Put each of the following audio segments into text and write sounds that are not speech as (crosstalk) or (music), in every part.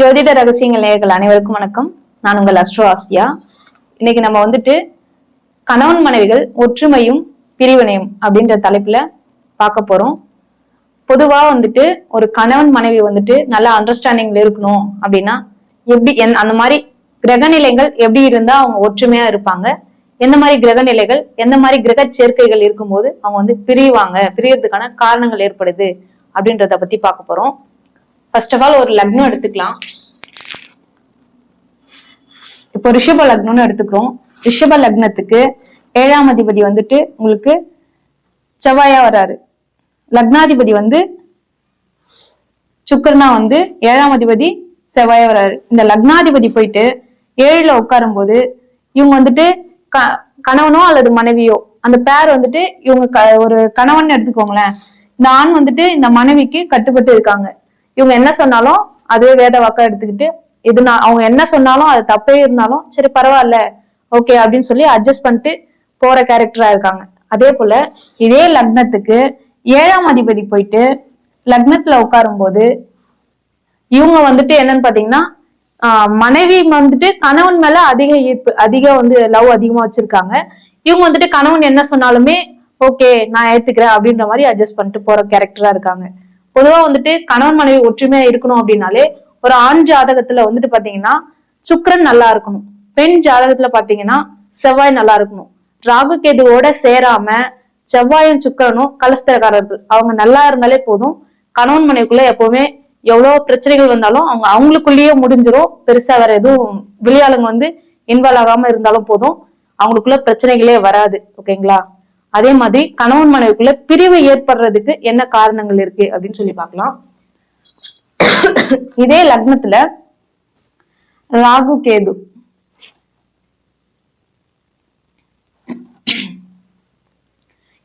ஜோதிட ரகசியங்கள் நேயர்கள் அனைவருக்கும் வணக்கம். நான் உங்கள் அஸ்ட்ரோ ஆசியா. இன்னைக்கு நம்ம வந்துட்டு கணவன் மனைவிகள் ஒற்றுமையும் பிரிவினையும் அப்படின்ற தலைப்புல பார்க்க போறோம். பொதுவா வந்துட்டு ஒரு கணவன் மனைவி வந்துட்டு நல்ல அண்டர்ஸ்டாண்டிங்ல இருக்கணும் அப்படின்னா எப்படி என் அந்த மாதிரி கிரகநிலைகள் எப்படி இருந்தா அவங்க ஒற்றுமையா இருப்பாங்க? எந்த மாதிரி கிரகநிலைகள் எந்த மாதிரி கிரக சேர்க்கைகள் இருக்கும்போது அவங்க வந்து பிரிவாங்க பிரியறதுக்கான காரணங்கள் ஏற்படுது அப்படின்றத பத்தி பார்க்க போறோம். ஃபர்ஸ்ட் ஆஃப் ஆல் ஒரு லக்னம் எடுத்துக்கலாம். இப்போ ரிஷப லக்னம்னு எடுத்துக்கிறோம். ரிஷப லக்னத்துக்கு ஏழாம் அதிபதி வந்துட்டு உங்களுக்கு செவ்வாயா வராரு. லக்னாதிபதி வந்து சுக்கரனா வந்து ஏழாம் அதிபதி செவ்வாயா வராரு. இந்த லக்னாதிபதி போயிட்டு ஏழுல உட்காரும் போது இவங்க வந்துட்டு க கணவனோ அல்லது மனைவியோ அந்த பேர் வந்துட்டு இவங்க க- ஒரு கணவன் எடுத்துக்கோங்களேன். இந்த ஆண் வந்துட்டு இந்த மனைவிக்கு கட்டுப்பட்டு இருக்காங்க. இவங்க என்ன சொன்னாலும் அதுவே வேத வாக்கா எடுத்துக்கிட்டு இது நான் அவங்க என்ன சொன்னாலும் அது தப்பே இருந்தாலும் சரி பரவாயில்ல ஓகே அப்படின்னு சொல்லி அட்ஜஸ்ட் பண்ணிட்டு போற கேரக்டரா இருக்காங்க. அதே போல இதே லக்னத்துக்கு ஏழாம் அதிபதி போயிட்டு லக்னத்துல உட்காரும்போது இவங்க வந்துட்டு என்னன்னு பாத்தீங்கன்னா ஆஹ் மனைவி வந்துட்டு கணவன் மேல அதிக ஈர்ப்பு அதிக வந்து லவ் அதிகமா வச்சிருக்காங்க. இவங்க வந்துட்டு கணவன் என்ன சொன்னாலுமே ஓகே நான் ஏத்துக்கிறேன் அப்படின்ற மாதிரி அட்ஜஸ்ட் பண்ணிட்டு போற கேரக்டரா இருக்காங்க. பொதுவா வந்துட்டு கணவன் மனைவி ஒற்றுமையா இருக்கணும் அப்படின்னாலே ஒரு ஆண் ஜாதகத்துல வந்துட்டு பாத்தீங்கன்னா சுக்கரன் நல்லா இருக்கணும். பெண் ஜாதகத்துல பாத்தீங்கன்னா செவ்வாய் நல்லா இருக்கணும். ராகு கேதுவோட சேராம செவ்வாயும் சுக்கிரனும் கலஸ்தரக்காரர்கள். அவங்க நல்லா இருந்தாலே போதும். கணவன் மனைவிக்குள்ள எப்பவுமே எவ்வளவு பிரச்சனைகள் வந்தாலும் அவங்க அவங்களுக்குள்ளேயே முடிஞ்சிடும் பெருசா வேற எதுவும் வெளியாளுங்க வந்து இன்வால்வ் ஆகாம இருந்தாலும் போதும். அவங்களுக்குள்ள பிரச்சனைகளே வராது. ஓகேங்களா? அதே மாதிரி கணவன் மனைவிக்குள்ள பிரிவு ஏற்படுறதுக்கு என்ன காரணங்கள் இருக்கு அப்படின்னு சொல்லி பார்க்கலாம். இதே லக்னத்துல ராகு கேது.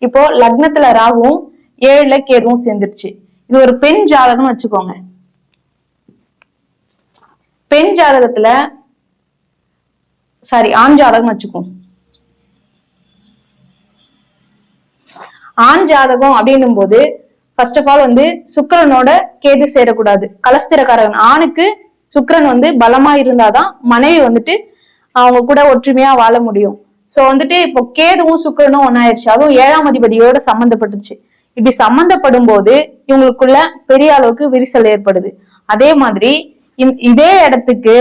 இப்போ லக்னத்துல ராகுவும் ஏழுல கேதுவும் சேர்ந்துருச்சு இது ஒரு பெண் ஜாதகம்னு வச்சுக்கோங்க. பெண் ஜாதகத்துல சாரி ஆண் ஜாதகம் வச்சுக்கோங்க ஆண் ஜாதகம் அப்படின்னும் போது ஃபர்ஸ்ட் ஆஃப் ஆல் வந்து சுக்கரனோட கேது சேரக்கூடாது. கலஸ்திரக்காரன் ஆணுக்கு சுக்கரன் வந்து பலமா இருந்தாதான் மனைவி வந்துட்டு அவங்க கூட ஒற்றுமையா வாழ முடியும். சோ வந்துட்டு இப்போ கேதுவும் சுக்கிரனும் ஒன்னாயிருச்சு அதுவும் ஏழாம் அதிபதியோட சம்மந்தப்பட்டுச்சு இப்படி சம்மந்தப்படும் போது இவங்களுக்குள்ள பெரிய அளவுக்கு விரிசல் ஏற்படுது. அதே மாதிரி இதே இடத்துக்கு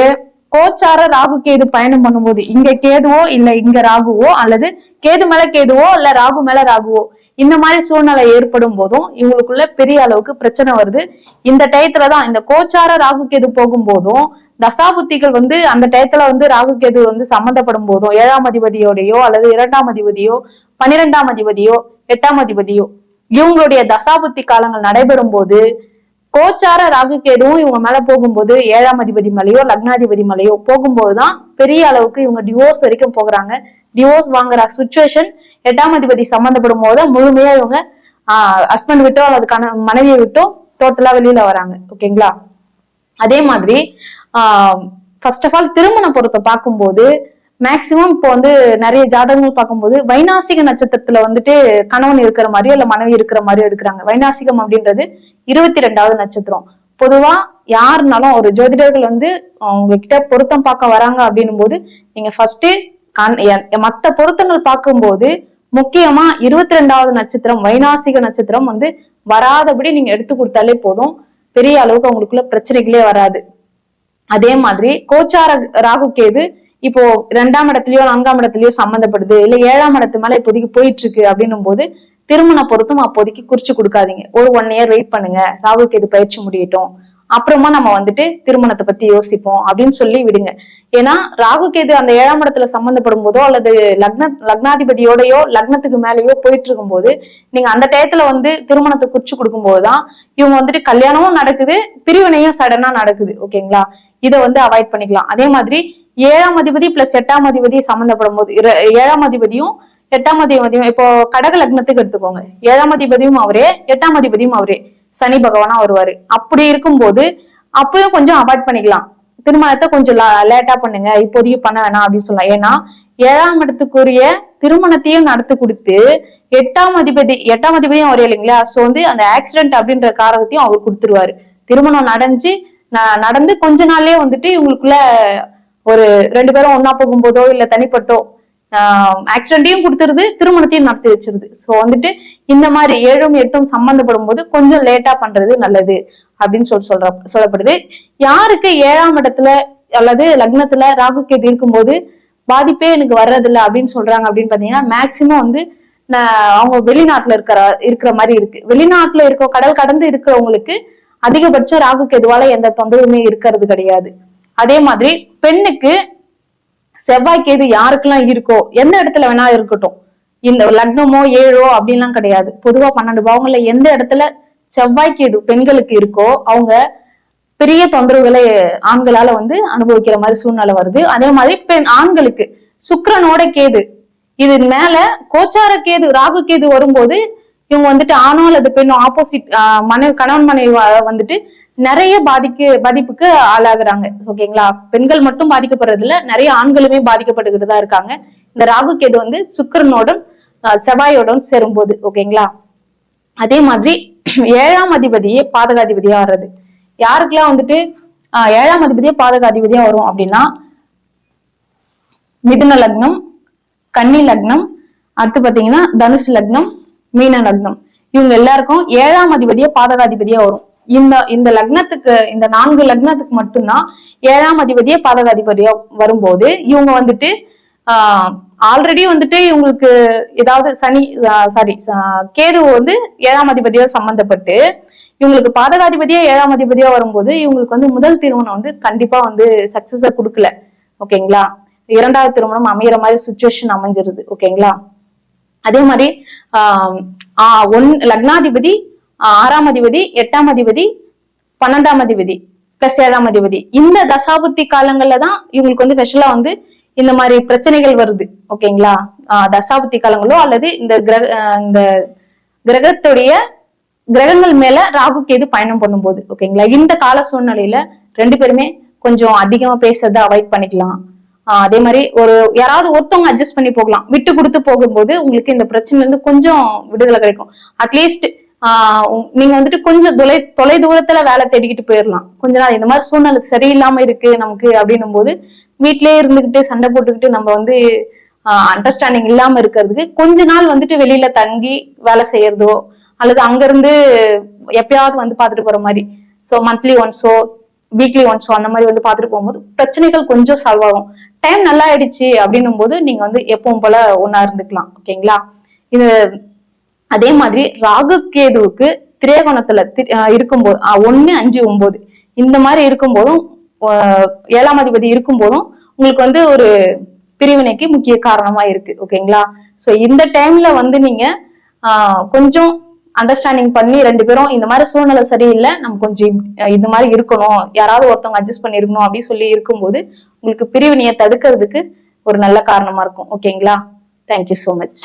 கோச்சார ராகு கேது பயணம் பண்ணும்போது இங்க கேதுவோ இல்ல இங்க ராகுவோ அல்லது கேது மேல கேதுவோ இல்ல ராகு மேல ராகுவோ இந்த மாதிரி சூழ்நிலை ஏற்படும் போதும் இவங்களுக்குள்ள பெரிய அளவுக்கு பிரச்சனை வருது. இந்த டயத்துலதான் இந்த கோச்சார ராகு கேது போகும்போதும் தசாபுத்திகள் வந்து அந்த டயத்துல வந்து ராகு கேது வந்து சம்மந்தப்படும் போதும் ஏழாம் அதிபதியோடையோ அல்லது இரண்டாம் அதிபதியோ பன்னிரெண்டாம் அதிபதியோ எட்டாம் அதிபதியோ இவங்களுடைய தசாபுத்தி காலங்கள் நடைபெறும் போது கோச்சார ராகு கேதுவும் இவங்க மேல போகும்போது ஏழாம் அதிபதி மலையோ லக்னாதிபதி மலையோ போகும்போதுதான் பெரிய அளவுக்கு இவங்க டிவோர்ஸ் வரைக்கும் போகிறாங்க. டிவோர்ஸ் வாங்குற சுச்சுவேஷன் எட்டாம் அதிபதி சம்மந்தப்படும் போது முழுமையா இவங்க ஹஸ்பண்ட் விட்டோ அல்லது கண மனைவியை விட்டோ டோட்டலா வெளியில வராங்க. ஓகேங்களா அதே மாதிரி ஃபர்ஸ்ட் ஆஃப் ஆல் திருமண பொருத்தை பார்க்கும்போது மேக்சிமம் இப்போ வந்து நிறைய ஜாதகங்கள் பார்க்கும்போது வைநாசிக நட்சத்திரத்துல வந்துட்டு கணவன் இருக்கிற மாதிரியோ இல்ல மனைவி இருக்கிற மாதிரியோ எடுக்கிறாங்க. வைநாசிகம் அப்படின்றது இருபத்தி ரெண்டாவது நட்சத்திரம். பொதுவா யாருனாலும் ஒரு ஜோதிடர்கள் வந்து உங்ககிட்ட பொருத்தம் பார்க்க வராங்க அப்படின்னும் போது நீங்க ஃபர்ஸ்ட் கண் மற்ற மத்த பொருத்தங்கள் பார்க்கும்போது முக்கியமா இருபத்தி ரெண்டாவது நட்சத்திரம் வைநாசிக நட்சத்திரம் வந்து வராதபடி நீங்க எடுத்து கொடுத்தாலே போதும். பெரிய அளவுக்கு அவங்களுக்குள்ள பிரச்சனைகளே வராது. அதே மாதிரி கோச்சார ராகு கேது இப்போ ரெண்டாம் இடத்துலயோ நான்காம் இடத்துலயோ சம்மந்தப்படுது. இல்ல ஏழாம் இடத்து மேல இப்போதைக்கு போயிட்டு இருக்கு அப்படின்னும் போது திருமண பொறுத்தும் அப்போதைக்கு குறிச்சு கொடுக்காதீங்க. ஒரு ஒன் இயர் வெயிட் பண்ணுங்க. ராகு கேது பயிற்சி முடியட்டும். அப்புறமா நம்ம வந்துட்டு திருமணத்தை பத்தி யோசிப்போம் அப்படின்னு சொல்லி விடுங்க. ஏன்னா ராகு கேது அந்த ஏழாம் இடத்துல சம்மந்தப்படும் போதோ அல்லது லக்ன லக்னாதிபதியோடயோ லக்னத்துக்கு மேலேயோ போயிட்டு இருக்கும்போது நீங்க அந்த டயத்துல வந்து திருமணத்தை குறிச்சு கொடுக்கும்போதுதான் இவங்க வந்துட்டு கல்யாணமும் நடக்குது பிரிவினையும் சடனா நடக்குது. ஓகேங்களா? இதை வந்து அவாய்ட் பண்ணிக்கலாம். அதே மாதிரி ஏழாம் அதிபதி பிளஸ் எட்டாம் அதிபதி சம்மந்தப்படும் போது ஏழாம் அதிபதியும் எட்டாம் அதிபதியும் இப்போ கடக லக்னத்துக்கு எடுத்துக்கோங்க. ஏழாம் அதிபதியும் அவரே எட்டாம் அதிபதியும் அவரே. சனி பகவானா வருவாரு. அப்படி இருக்கும்போது அப்பயும் கொஞ்சம் அவாய்ட் பண்ணிக்கலாம். திருமணத்தை கொஞ்சம் லேட்டா பண்ணுங்க இப்போதைக்கு பண்ண வேணாம் அப்படின்னு சொல்லலாம். ஏன்னா ஏழாம் இடத்துக்குரிய திருமணத்தையும் நடத்தி கொடுத்து எட்டாம் அதிபதி எட்டாம் அதிபதியும் அவர் இல்லைங்களா? சோ வந்து அந்த ஆக்சிடென்ட் அப்படின்ற காரகத்தையும் அவர் கொடுத்துருவாரு. திருமணம் நடந்து நான் நடந்து கொஞ்ச நாள்லயே வந்துட்டு இவங்களுக்குள்ள ஒரு ரெண்டு பேரும் ஒன்னா போகும்போதோ இல்ல தனிப்பட்டோ ஆக்சிடென்ட்டையும் கொடுத்துருது திருமணத்தையும் நடத்தி வச்சிருது. ஸோ வந்துட்டு இந்த மாதிரி ஏழும் எட்டும் சம்மந்தப்படும் போது கொஞ்சம் லேட்டா பண்றது நல்லது அப்படின்னு சொல்லி சொல்ற சொல்லப்படுது. யாருக்கு ஏழாம் இடத்துல அல்லது லக்னத்துல ராகு கேது இருக்கும்போது பாதிப்பே எனக்கு வர்றதில்ல அப்படின்னு சொல்றாங்க அப்படின்னு பாத்தீங்கன்னா மேக்சிமம் வந்து நான் அவங்க வெளிநாட்டுல இருக்கிற இருக்கிற மாதிரி இருக்கு. வெளிநாட்டுல இருக்க கடல் கடந்து இருக்கிறவங்களுக்கு அதிகபட்சம் ராகு கேதுவால எந்த தொந்தரவுமே இருக்கிறது கிடையாது. அதே மாதிரி பெண்ணுக்கு செவ்வாய் கேது யாருக்கெல்லாம் இருக்கோ எந்த இடத்துல வேணா இருக்கட்டும். இந்த லக்னமோ ஏழோ அப்படின்லாம் கிடையாது. பொதுவா பன்னெண்டு பாவங்கள்ல எந்த இடத்துல செவ்வாய் கேது பெண்களுக்கு இருக்கோ அவங்க பெரிய தொந்தரவுகளை ஆண்களால வந்து அனுபவிக்கிற மாதிரி சூழ்நிலை வருது. அதே மாதிரி பெண் ஆண்களுக்கு சுக்கரனோட கேது. இது மேல கோச்சார கேது ராகு கேது வரும்போது இவங்க வந்துட்டு ஆணோ அல்லது பெண்ணோ ஆப்போசிட் மனைவி கணவன் மனைவி வந்துட்டு நிறைய பாதிக்கு பாதிப்புக்கு ஆளாகிறாங்க. ஓகேங்களா? பெண்கள் மட்டும் பாதிக்கப்படுறது இல்ல நிறைய ஆண்களுமே பாதிக்கப்பட்டுக்கிட்டு தான் இருக்காங்க. இந்த ராகு கேது வந்து சுக்கிரனோடும் செவ்வாயோடும் சேரும்போது ஓகேங்களா? அதே மாதிரி (clears throat) ஏழாம் அதிபதியே பாதகாதிபதியா வர்றது. யாருக்கெல்லாம் வந்துட்டு ஏழாம் அதிபதியே பாதகாதிபதியா வரும் அப்படின்னா மிதுன லக்னம் கன்னி லக்னம் அடுத்து பாத்தீங்கன்னா தனுஷ் லக்னம் மீன லக்னம். இவங்க எல்லாருக்கும் ஏழாம் அதிபதியே பாதகாதிபதியா வரும். இந்த இந்த லக்னத்துக்கு இந்த நான்கு லக்னத்துக்கு மட்டும்தான் ஏழாம் அதிபதியே பாதகாதிபதியா வரும்போது இவங்க வந்துட்டு ஆஹ் ஆல்ரெடி வந்துட்டு இவங்களுக்கு ஏதாவது சனி சாரி கேது வந்து ஏழாம் அதிபதியா சம்பந்தப்பட்டு இவங்களுக்கு பாதகாதிபதியா ஏழாம் அதிபதியா வரும்போது இவங்களுக்கு வந்து முதல் திருமணம் வந்து கண்டிப்பா வந்து சக்சஸ கொடுக்கல. ஓகேங்களா? இரண்டாவது திருமணம் அமையிற மாதிரி சுச்சுவேஷன் அமைஞ்சிருது. ஓகேங்களா? அதே மாதிரி ஆஹ் ஆஹ் ஒன் லக்னாதிபதி ஆறாம் அதிபதி எட்டாம் அதிபதி பன்னெண்டாம் அதிபதி பிளஸ் ஏழாம் அதிபதி. இந்த தசாபுத்தி காலங்கள்ல தான் இவங்களுக்கு வந்து ஸ்பெஷலா வந்து இந்த மாதிரி பிரச்சனைகள் வருது. ஓகேங்களா ஆஹ் தசாபுத்தி காலங்களோ அல்லது இந்த கிரக இந்த கிரகத்துடைய கிரகங்கள் மேல ராகு கேது பயணம் பண்ணும்போது ஓகேங்களா இந்த கால சூழ்நிலையில ரெண்டு பேருமே கொஞ்சம் அதிகமா பேசுறதை அவாய்ட் பண்ணிக்கலாம். அதே மாதிரி ஒரு யாராவது ஒருத்தவங்க அட்ஜஸ்ட் பண்ணி போகலாம். விட்டு கொடுத்து போகும்போது உங்களுக்கு இந்த பிரச்சனைல இருந்து கொஞ்சம் விடுதலை கிடைக்கும். அட்லீஸ்ட் நீங்க வந்துட்டு கொஞ்சம் தொலை தொலை தூரத்துல வேலை தேடிக்கிட்டு போயிடலாம் கொஞ்ச நாள் இந்த மாதிரி சூழ்நிலை சரியில்லாம இருக்கு நமக்கு அப்படின்னும் போது வீட்லயே இருந்துகிட்டு சண்டை போட்டுக்கிட்டு நம்ம வந்து அண்டர்ஸ்டாண்டிங் இல்லாம இருக்கிறதுக்கு கொஞ்ச நாள் வந்துட்டு வெளியில தங்கி வேலை செய்யறதோ அல்லது அங்கிருந்து எப்பயாவது வந்து பார்த்துட்டு போற மாதிரி. ஸோ மந்த்லி ஒன்ஸோ வீக்லி ஒன்ஸோ அந்த மாதிரி வந்து பார்த்துட்டு போகும்போது பிரச்சனைகள் கொஞ்சம் சால்வ் ஆகும். டைம் நல்லா ஆயிடுச்சு அப்படின்னும் போது நீங்க வந்து எப்பவும் போல ஒன்னா இருந்துக்கலாம். ஓகேங்களா இது அதே மாதிரி ராகு கேதுவுக்கு திரேகோணத்துல தி- இருக்கும்போது ஒன்னு அஞ்சு ஒன்பது இந்த மாதிரி இருக்கும்போதும் ஏழாம் அதிபதி இருக்கும்போதும் உங்களுக்கு வந்து ஒரு பிரிவினைக்கு முக்கிய காரணமா இருக்கு ஓகேங்களா? சோ இந்த டைம்ல வந்து நீங்க கொஞ்சம் அண்டர்ஸ்டாண்டிங் பண்ணி ரெண்டு பேரும் இந்த மாதிரி சூழ்நிலை சரியில்லை நம்ம கொஞ்சம் இந்த மாதிரி இருக்கணும் யாராவது ஒருத்தவங்க அட்ஜஸ்ட் பண்ணி இருக்கணும் அப்படின்னு சொல்லி இருக்கும்போது உங்களுக்கு பிரிவினையை தடுக்கிறதுக்கு ஒரு நல்ல காரணமா இருக்கும் ஓகேங்களா? Thank you so much